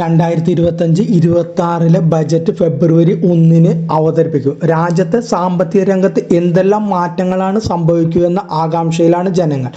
രണ്ടായിരത്തി ഇരുപത്തഞ്ച് ഇരുപത്തി ആറിലെ ബജറ്റ് ഫെബ്രുവരി ഒന്നിന് അവതരിപ്പിക്കും. രാജ്യത്തെ സാമ്പത്തിക രംഗത്ത് എന്തെല്ലാം മാറ്റങ്ങളാണ് സംഭവിക്കുകയെന്ന ആകാംക്ഷയിലാണ് ജനങ്ങൾ.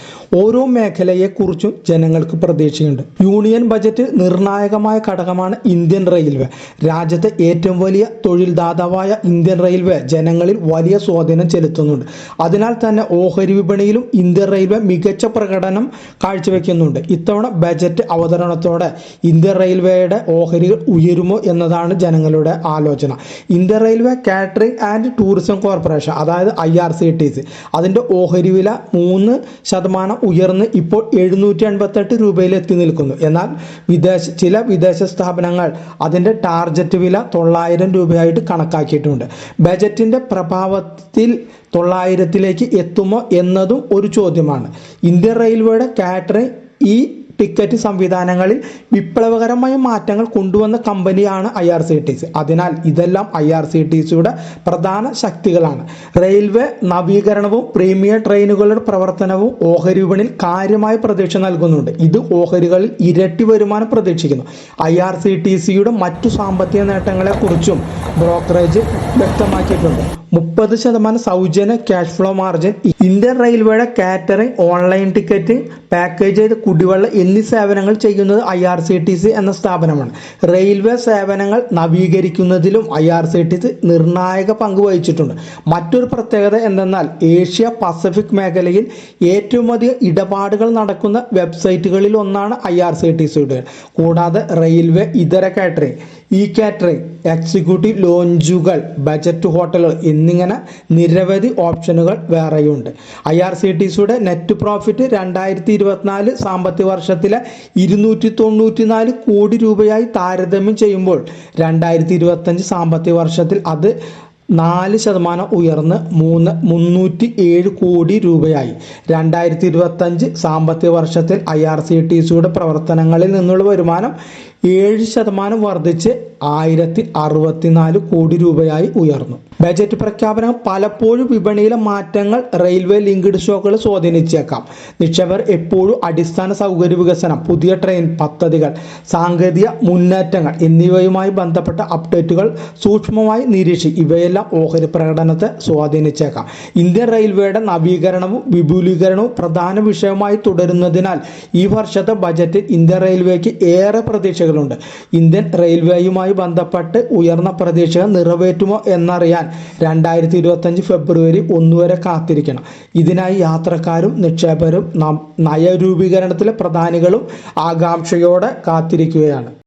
ഓരോ മേഖലയെക്കുറിച്ചും ജനങ്ങൾക്ക് പ്രതീക്ഷയുണ്ട്. യൂണിയൻ ബജറ്റ് നിർണായകമായ ഘടകമാണ് ഇന്ത്യൻ റെയിൽവേ രാജ്യത്തെ ഏറ്റവും വലിയ തൊഴിൽദാതാവായ ഇന്ത്യൻ റെയിൽവേ ജനങ്ങളിൽ വലിയ സ്വാധീനം ചെലുത്തുന്നുണ്ട്. അതിനാൽ തന്നെ ഓഹരി വിപണിയിലും ഇന്ത്യൻ റെയിൽവേ മികച്ച പ്രകടനം കാഴ്ചവെക്കുന്നുണ്ട്. ഇത്തവണ ബജറ്റ് അവതരണത്തോടെ ഇന്ത്യൻ റെയിൽവേയുടെ ഓഹരികൾ ഉയരുമോ എന്നതാണ് ജനങ്ങളുടെ ആലോചന. Indian railway catering and tourism corporation അതായത് I R C T C അതിന്റെ ഓഹരി വില മൂന്ന് ശതമാനം ഉയർന്ന് ഇപ്പോൾ എഴുന്നൂറ്റി എൺപത്തെട്ട് രൂപയിൽ എത്തി നിൽക്കുന്നു. എന്നാൽ വിദേശ ചില വിദേശ സ്ഥാപനങ്ങൾ അതിന്റെ ടാർജറ്റ് വില തൊള്ളായിരം രൂപയായിട്ട് കണക്കാക്കിയിട്ടുണ്ട്. ബജറ്റിന്റെ പ്രഭാവത്തിൽ തൊള്ളായിരത്തിലേക്ക് എത്തുമോ എന്നതും ഒരു ചോദ്യമാണ്. ഇന്ത്യൻ റെയിൽവേയുടെ കാറ്ററിംഗ് ഈ ടിക്കറ്റ് സംവിധാനങ്ങളിൽ വിപ്ലവകരമായ മാറ്റങ്ങൾ കൊണ്ടുവന്ന കമ്പനിയാണ് I R C T C. അതിനാൽ ഇതെല്ലാം ഐ ആർ സി ടി സിയുടെ പ്രധാന ശക്തികളാണ്. റെയിൽവേ നവീകരണവും പ്രീമിയർ ട്രെയിനുകളുടെ പ്രവർത്തനവും ഓഹരി വിപണിയിൽ കാര്യമായ പ്രതീക്ഷ നൽകുന്നുണ്ട്. ഇത് ഓഹരികളിൽ ഇരട്ടി വരുമാനം പ്രതീക്ഷിക്കുന്നു. ഐ ആർ സി ടി സിയുടെ മറ്റു സാമ്പത്തിക നേട്ടങ്ങളെക്കുറിച്ചും ബ്രോക്കറേജ് വ്യക്തമാക്കിയിട്ടുണ്ട്. മുപ്പത് ശതമാനം സൗജന്യ ക്യാഷ് ഫ്ലോ മാർജിൻ ഇന്ത്യൻ റെയിൽവേയുടെ കാറ്ററിംഗ് ഓൺലൈൻ ടിക്കറ്റിംഗ് പാക്കേജ് ചെയ്ത കുടിവെള്ള എന്നീ സേവനങ്ങൾ ചെയ്യുന്നത് I R C T C എന്ന സ്ഥാപനമാണ്. റെയിൽവേ സേവനങ്ങൾ നവീകരിക്കുന്നതിലും I R C T C നിർണായക പങ്ക് വഹിച്ചിട്ടുണ്ട്. മറ്റൊരു പ്രത്യേകത എന്തെന്നാൽ ഏഷ്യ പസഫിക് മേഖലയിൽ ഏറ്റവും അധികം ഇടപാടുകൾ നടക്കുന്ന വെബ്സൈറ്റുകളിൽ ഒന്നാണ് ഐ ആർ സി ടി സിയുടെ കൂടാതെ റെയിൽവേ ഇതര കാറ്ററിംഗ്. ഇ കാറ്ററിംഗ് എക്സിക്യൂട്ടീവ് ലോഞ്ചുകൾ ബജറ്റ് ഹോട്ടലുകൾ എന്നിങ്ങനെ നിരവധി ഓപ്ഷനുകൾ വേറെയുണ്ട്. ഐ ആർ സി ടി സിയുടെ നെറ്റ് പ്രോഫിറ്റ് രണ്ടായിരത്തി ഇരുപത്തിനാല് സാമ്പത്തിക വർഷത്തിലെ ഇരുന്നൂറ്റി തൊണ്ണൂറ്റി നാല് കോടി രൂപയായി താരതമ്യം ചെയ്യുമ്പോൾ രണ്ടായിരത്തി ഇരുപത്തഞ്ച് സാമ്പത്തിക വർഷത്തിൽ അത് നാല് ശതമാനം ഉയർന്ന് മൂന്ന് മുന്നൂറ്റി ഏഴ് കോടി രൂപയായി. രണ്ടായിരത്തി ഇരുപത്തഞ്ച് സാമ്പത്തിക വർഷത്തിൽ ഐ ആർ സി ടി സിയുടെ പ്രവർത്തനങ്ങളിൽ നിന്നുള്ള വരുമാനം ഏഴ് ശതമാനം വർദ്ധിച്ച് ആയിരത്തി അറുപത്തിനാല് കോടി രൂപയായി ഉയർന്നു. ബജറ്റ് പ്രഖ്യാപനം പലപ്പോഴും വിപണിയിലെ മാറ്റങ്ങൾ റെയിൽവേ ലിങ്ക്ഡ് ഷോകൾ സ്വാധീനിച്ചേക്കാം. നിക്ഷേപകർ എപ്പോഴും അടിസ്ഥാന സൗകര്യ വികസനം പുതിയ ട്രെയിൻ പദ്ധതികൾ സാങ്കേതിക മുന്നേറ്റങ്ങൾ എന്നിവയുമായി ബന്ധപ്പെട്ട അപ്ഡേറ്റുകൾ സൂക്ഷ്മമായി നിരീക്ഷിക്കും ഇവയെല്ലാം ഓഹരി പ്രകടനത്തെ സ്വാധീനിച്ചേക്കാം. ഇന്ത്യൻ റെയിൽവേയുടെ നവീകരണവും വിപുലീകരണവും പ്രധാന വിഷയമായി തുടരുന്നതിനാൽ ഈ വർഷത്തെ ബജറ്റിൽ ഇന്ത്യൻ റെയിൽവേക്ക് ഏറെ പ്രതീക്ഷകളുണ്ട് ഇന്ത്യൻ റെയിൽവേയുമായി ബന്ധപ്പെട്ട് ഉയർന്ന പ്രതീക്ഷകൾ നിറവേറ്റുമോ എന്നറിയാൻ രണ്ടായിരത്തി ഇരുപത്തഞ്ച് ഫെബ്രുവരി ഒന്ന് വരെ കാത്തിരിക്കണം. ഇതിനായി യാത്രക്കാരും നിക്ഷേപകരും നയരൂപീകരണത്തിലെ പ്രധാനികളും ആകാംക്ഷയോടെ കാത്തിരിക്കുകയാണ്.